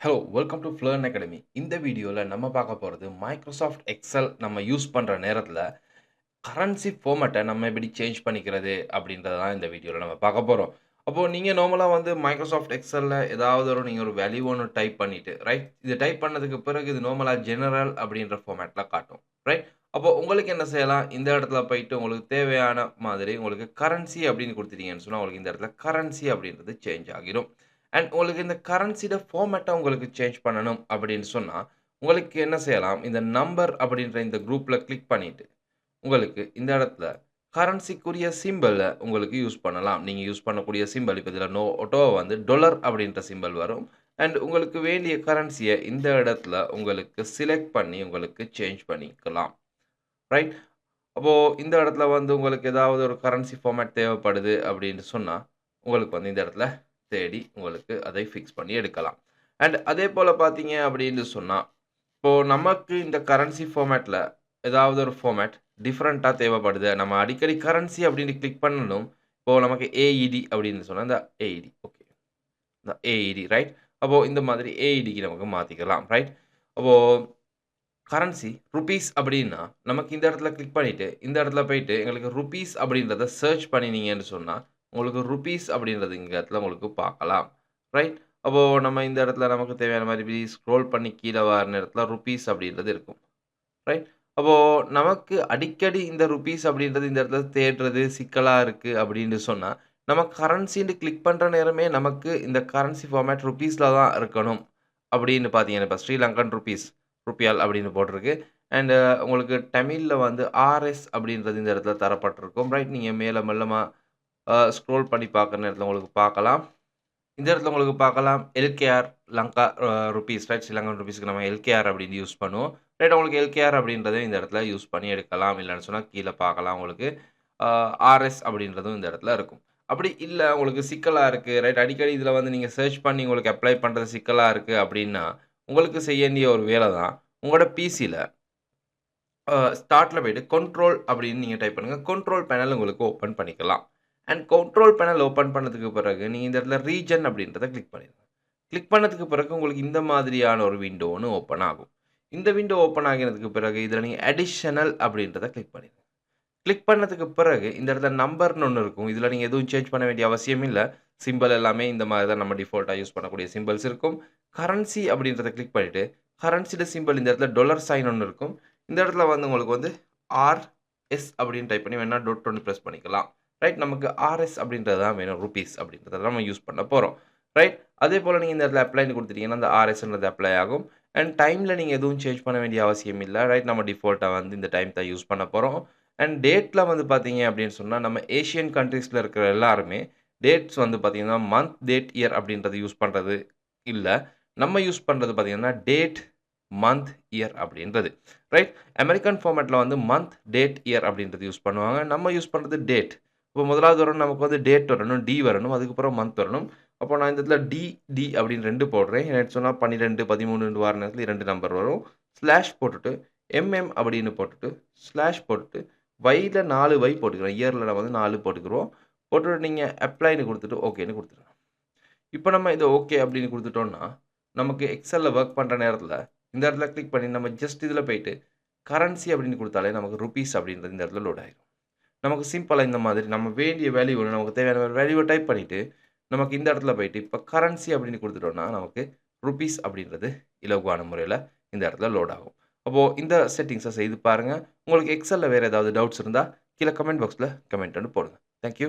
Hello welcome to Flearn academy இந்த வீடியோவில் நம்ம பார்க்க போகிறது மைக்ரோசாஃப்ட் எக்ஸல் நம்ம யூஸ் பண்ணுற நேரத்தில் கரன்சி ஃபோமேட்டை நம்ம எப்படி சேஞ்ச் பண்ணிக்கிறது அப்படின்றத தான் இந்த வீடியோவில் நம்ம பார்க்க போகிறோம் அப்போது நீங்கள் நார்மலாக வந்து மைக்ரோசாஃப்ட் எக்ஸலில் ஏதாவது ஒரு நீங்கள் ஒரு வேல்யூ ஒன்று டைப் பண்ணிவிட்டு ரைட் இது டைப் பண்ணதுக்கு பிறகு இது நார்மலாக ஜெனரல் அப்படின்ற ஃபார்மேட்டில் காட்டும் ரைட் அப்போ உங்களுக்கு என்ன செய்யலாம்? இந்த இடத்துல போயிட்டு உங்களுக்கு தேவையான மாதிரி உங்களுக்கு கரன்சி அப்படின்னு கொடுத்துட்டீங்கன்னு சொன்னால் உங்களுக்கு இந்த இடத்துல கரன்சி அப்படின்றது சேஞ்ச் ஆகிடும். அண்ட் உங்களுக்கு இந்த கரன்சியோட ஃபார்மேட்டை உங்களுக்கு சேஞ்ச் பண்ணணும் அப்படின்னு சொன்னால் உங்களுக்கு என்ன செய்யலாம்? இந்த நம்பர் அப்படின்ற இந்த குரூப்பில் கிளிக் பண்ணிவிட்டு உங்களுக்கு இந்த இடத்துல கரன்சிக்குரிய சிம்பிளை உங்களுக்கு யூஸ் பண்ணலாம். நீங்கள் யூஸ் பண்ணக்கூடிய சிம்பிள் இப்போ இதில் நோ ஒட்டோ வந்து டொலர் அப்படின்ற சிம்பிள் வரும். அண்ட் உங்களுக்கு வேண்டிய கரன்சியை இந்த இடத்துல உங்களுக்கு சிலக்ட் பண்ணி உங்களுக்கு சேஞ்ச் பண்ணிக்கலாம். ரைட் அப்போது இந்த இடத்துல வந்து உங்களுக்கு ஏதாவது ஒரு கரன்சி ஃபார்மேட் தேவைப்படுது அப்படின்னு சொன்னால் உங்களுக்கு வந்து இந்த இடத்துல தேடி உங்களுக்கு அதை ஃபிக்ஸ் பண்ணி எடுக்கலாம். அண்ட் அதே போல் பார்த்தீங்க அப்படின்னு சொன்னால் இப்போது நமக்கு இந்த கரன்சி ஃபார்மேட்டில் ஏதாவது ஒரு ஃபார்மேட் டிஃப்ரெண்ட்டாக தேவைப்படுது. நம்ம அடிக்கடி கரன்சி அப்படின்னு கிளிக் பண்ணணும். இப்போது நமக்கு ஏஇடி அப்படின்னு சொன்னால் இந்த ஏஇடி ஓகே இந்த ஏஇடி ரைட் அப்போது இந்த மாதிரி ஏஇடிக்கு நமக்கு மாற்றிக்கலாம் ரைட் அப்போது கரன்சி ருபீஸ் அப்படின்னா நமக்கு இந்த இடத்துல கிளிக் பண்ணிவிட்டு இந்த இடத்துல போயிட்டு எங்களுக்கு ருபீஸ் அப்படின்றத சர்ச் பண்ணினீங்கன்னு சொன்னால் உங்களுக்கு ருபீஸ் அப்படின்றது இங்கே இடத்துல உங்களுக்கு பார்க்கலாம். ரைட் அப்போது நம்ம இந்த இடத்துல நமக்கு தேவையான மாதிரி ஸ்க்ரோல் பண்ணி கீழே வர நேரத்தில் ருபீஸ் அப்படின்றது இருக்கும். ரைட் அப்போது நமக்கு அடிக்கடி இந்த ருபீஸ் அப்படின்றது இந்த இடத்துல தேடுறது சிக்கலாக இருக்குது அப்படின்னு சொன்னால் நம்ம கரன்சின்னு கிளிக் பண்ணுற நேரமே நமக்கு இந்த கரன்சி ஃபார்மேட் ருபீஸில் தான் இருக்கணும். அப்படின்னு பார்த்தீங்கன்னா இப்போ ஸ்ரீலங்கன் ருபீஸ் ருப்பியால் அப்படின்னு போட்டிருக்கு. அண்டு உங்களுக்கு தமிழில் வந்து ஆர்எஸ் அப்படின்றது இந்த இடத்துல தரப்பட்டிருக்கும். ரைட் நீங்கள் மேலே மெல்லமாக ஸ்க்ரோல் பண்ணி பார்க்குற நேரத்தில் உங்களுக்கு பார்க்கலாம். இந்த இடத்துல உங்களுக்கு பார்க்கலாம். LKR Lanka rupees right Sri Lankan ருபீஸ்க்கு நம்ம எல்கேஆர் அப்படின்னு யூஸ் பண்ணுவோம். ரைட் உங்களுக்கு எல்கேஆர் அப்படின்றதையும் இந்த இடத்துல யூஸ் பண்ணி எடுக்கலாம். இல்லைன்னு சொன்னால் கீழே பார்க்கலாம் உங்களுக்கு. ஆர்எஸ் அப்படின்றதும் இந்த இடத்துல இருக்கும். அப்படி இல்லை உங்களுக்கு சிக்கலாக இருக்குது ரைட் அடிக்கடி இதில் வந்து நீங்கள் சர்ச் பண்ணி உங்களுக்கு அப்ளை பண்ணுறது சிக்கலாக இருக்குது அப்படின்னா உங்களுக்கு செய்ய வேண்டிய ஒரு வேலை தான் உங்களோட பிசியில் ஸ்டார்ட்டில் போய்ட்டு கண்ட்ரோல் அப்படின்னு நீங்கள் டைப் பண்ணுங்கள் கண்ட்ரோல் பேனல் உங்களுக்கு ஓப்பன் பண்ணிக்கலாம். அண்ட் கண்ட்ரோல் பேனல் ஓப்பன் பண்ணதுக்கு பிறகு நீங்கள் இந்த இடத்துல ரீஜன் அப்படின்றத கிளிக் பண்ணிடுங்க. கிளிக் பண்ணதுக்கு பிறகு உங்களுக்கு இந்த மாதிரியான ஒரு விண்டோ ஒன்று ஓப்பன் ஆகும். இந்த விண்டோ ஓப்பன் ஆகினதுக்கு பிறகு இதில் நீங்கள் அடிஷனல் அப்படின்றத கிளிக் பண்ணிடுங்க. கிளிக் பண்ணதுக்கு பிறகு இந்த இடத்துல நம்பர்னு ஒன்று இருக்கும். இதில் நீங்கள் எதுவும் சேஞ்ச் பண்ண வேண்டிய அவசியம் இல்லை. சிம்பிள் எல்லாமே இந்த மாதிரி தான் நம்ம டிஃபால்ட்டாக யூஸ் பண்ணக்கூடிய சிம்பிள்ஸ் இருக்கும். கரன்சி அப்படின்றத கிளிக் பண்ணிவிட்டு கரன்சியோட சிம்பிள் இந்த இடத்துல டொலர் சைன் ஒன்று இருக்கும். இந்த இடத்துல வந்து உங்களுக்கு வந்து ஆர்எஸ் அப்படின்னு டைப் பண்ணி வேணால் டொட் ஒன்று ப்ரெஸ் பண்ணிக்கலாம். ரைட் நமக்கு ஆர்எஸ் அப்படின்றது தான் வேணும் ருபீஸ் அப்படின்றத நம்ம யூஸ் பண்ண போகிறோம் ரைட் அதே போல் நீங்கள் இந்த இடத்துல அப்ளைன்னு கொடுத்துட்டீங்கன்னா அந்த ஆர்எஸ்ன்றது அப்ளை ஆகும். அண்ட் டைமில் நீங்கள் எதுவும் சேஞ்ச் பண்ண வேண்டிய அவசியம் இல்லை. ரைட் நம்ம டிஃபால்ட்டாக வந்து இந்த டைம் தான் யூஸ் பண்ண போகிறோம் அண்ட் டேட்டில் வந்து பார்த்தீங்க அப்படின்னு சொன்னால் நம்ம ஏஷியன் கண்ட்ரீஸில் இருக்கிற எல்லாருமே டேட்ஸ் வந்து பார்த்திங்கன்னா மந்த் டேட் இயர் அப்படின்றது யூஸ் பண்ணுறது இல்லை. நம்ம யூஸ் பண்ணுறது பார்த்திங்கன்னா டேட் மந்த் இயர் அப்படின்றது. ரைட் அமெரிக்கன் ஃபார்மேட்டில் வந்து மந்த் டேட் இயர் அப்படின்றது யூஸ் பண்ணுவாங்க. நம்ம யூஸ் பண்ணுறது டேட் இப்போ முதலாவது வரணும் நமக்கு வந்து டேட் வரணும் டி வரணும் அதுக்கப்புறம் மந்த் வரணும். அப்போ நான் இந்த இடத்துல டி டி அப்படின்னு ரெண்டு போடுறேன். என்ன சொன்னால் பன்னிரெண்டு பதிமூணு வார நேரத்தில் இரண்டு நம்பர் வரும். ஸ்லாஷ் போட்டுட்டு எம்எம் அப்படின்னு போட்டுட்டு ஸ்லாஷ் போட்டுட்டு வையில் நாலு வை போட்டுக்கிறோம். இயரில் நம்ம வந்து நாலு போட்டுக்கிறோம். போட்டுட்டு நீங்கள் அப்ளைன்னு கொடுத்துட்டு ஓகேன்னு கொடுத்துருங்க. இப்போ நம்ம இதை ஓகே அப்படின்னு கொடுத்துட்டோம்னா நமக்கு எக்ஸலில் ஒர்க் பண்ணுற நேரத்தில் இந்த இடத்துல கிளிக் பண்ணி நம்ம ஜஸ்ட் இதில் போயிட்டு கரன்சி அப்படின்னு கொடுத்தாலே நமக்கு ருபீஸ் அப்படின்றது இந்த இடத்துல லோட் ஆகிடும் நமக்கு சிம்பிளாக இந்த மாதிரி நம்ம வேண்டிய வேல்யூ ஒன்று நமக்கு தேவையான வேல்யூவை டைப் பண்ணிவிட்டு நமக்கு இந்த இடத்துல போயிட்டு இப்போ கரன்சி அப்படின்னு கொடுத்துட்டோம்னா நமக்கு ருபீஸ் அப்படின்றது இலகுவான முறையில் இந்த இடத்துல லோட் ஆகும். அப்போது இந்த செட்டிங்ஸை செய்து பாருங்கள் உங்களுக்கு எக்ஸலில் வேறு ஏதாவது டவுட்ஸ் இருந்தால் கீழே கமெண்ட் பாக்ஸில் கமெண்ட் வந்து போடுங்க. தேங்க்யூ